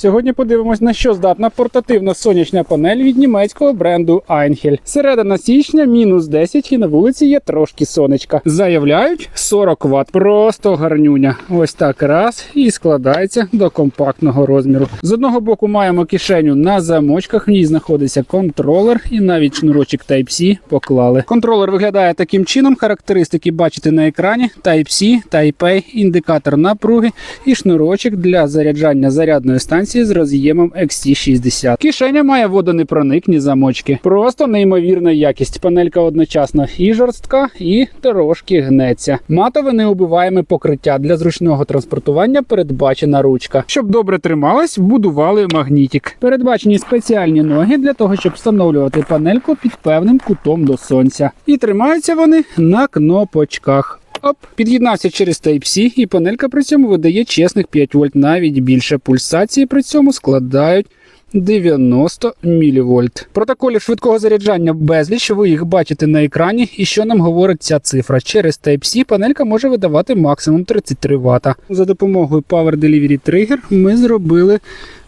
Сьогодні подивимось, на що здатна портативна сонячна панель від німецького бренду Einhell. Середина січня мінус 10 і на вулиці є трошки сонечка. Заявляють 40 Вт. Просто гарнюня. Ось так раз і складається до компактного розміру. З одного боку маємо кишеню на замочках. В ній знаходиться контролер і навіть шнурочок Type-C поклали. Контролер виглядає таким чином. Характеристики бачите на екрані: Type-C, Type-A, індикатор напруги і шнурочок для заряджання зарядної станції з роз'ємом XT60. Кишеня має водонепроникні замочки. Просто неймовірна якість. Панелька одночасно і жорстка, і трошки гнеться. Матове неубиваєме покриття для зручного транспортування. Передбачена ручка. Щоб добре трималась, вбудували магнітик. Передбачені спеціальні ноги для того, щоб встановлювати панельку під певним кутом до сонця. І тримаються вони на кнопочках. Оп, під'єднався через Type-C, і панелька при цьому видає чесних 5 вольт, навіть більше. Пульсації при цьому складають 90 мВ. Протоколів швидкого заряджання безліч, ви їх бачите на екрані. І що нам говорить ця цифра? Через Type-C панелька може видавати максимум 33 Вт. За допомогою Power Delivery Trigger ми зробили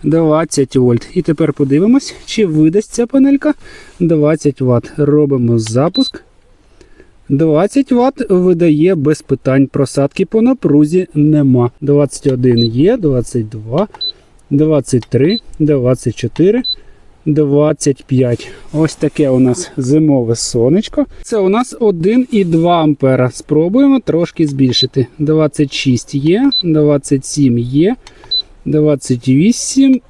20 вольт. І тепер подивимось, чи видасть ця панелька 20 Вт. Робимо запуск. 20 Вт видає без питань. Просадки по напрузі нема. 21 є, 22, 23, 24, 25. Ось таке у нас зимове сонечко. Це у нас 1,2 ампера. Спробуємо трошки збільшити. 26 є, 27 є, 28.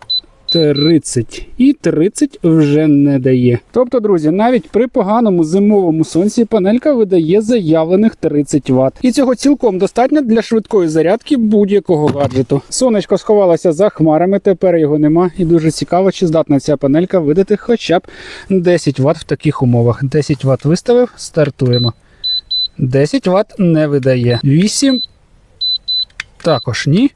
30 і 30 вже не дає. Тобто, друзі, навіть при поганому зимовому сонці панелька видає заявлених 30 Вт. І цього цілком достатньо для швидкої зарядки будь-якого гаджету. Сонечко сховалося за хмарами, тепер його нема. І дуже цікаво, чи здатна ця панелька видати хоча б 10 Вт в таких умовах. 10 Вт виставив, стартуємо. 10 Вт не видає. 8 також ні.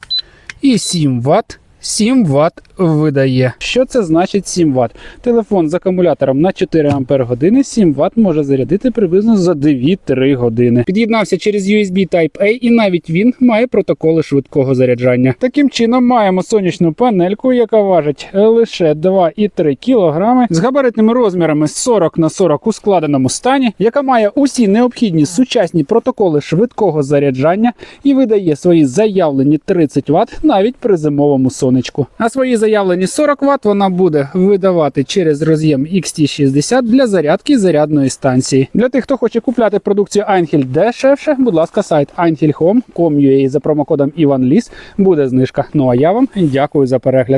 І 7 Вт. 7 Вт видає. Що це значить 7 Вт? Телефон з акумулятором на 4 Ампер години 7 Вт може зарядити приблизно за 2-3 години. Під'єднався через USB Type-A і навіть він має протоколи швидкого заряджання. Таким чином маємо сонячну панельку, яка важить лише 2,3 кг з габаритними розмірами 40 на 40 у складеному стані, яка має усі необхідні сучасні протоколи швидкого заряджання і видає свої заявлені 30 Вт навіть при зимовому сонечку. А свої заявлені 40 Вт вона буде видавати через роз'єм XT60 для зарядки зарядної станції. Для тих, хто хоче купляти продукцію Einhell дешевше, будь ласка, сайт einhellhome.com.ua за промокодом IvanLis буде знижка. Ну а я вам дякую за перегляд.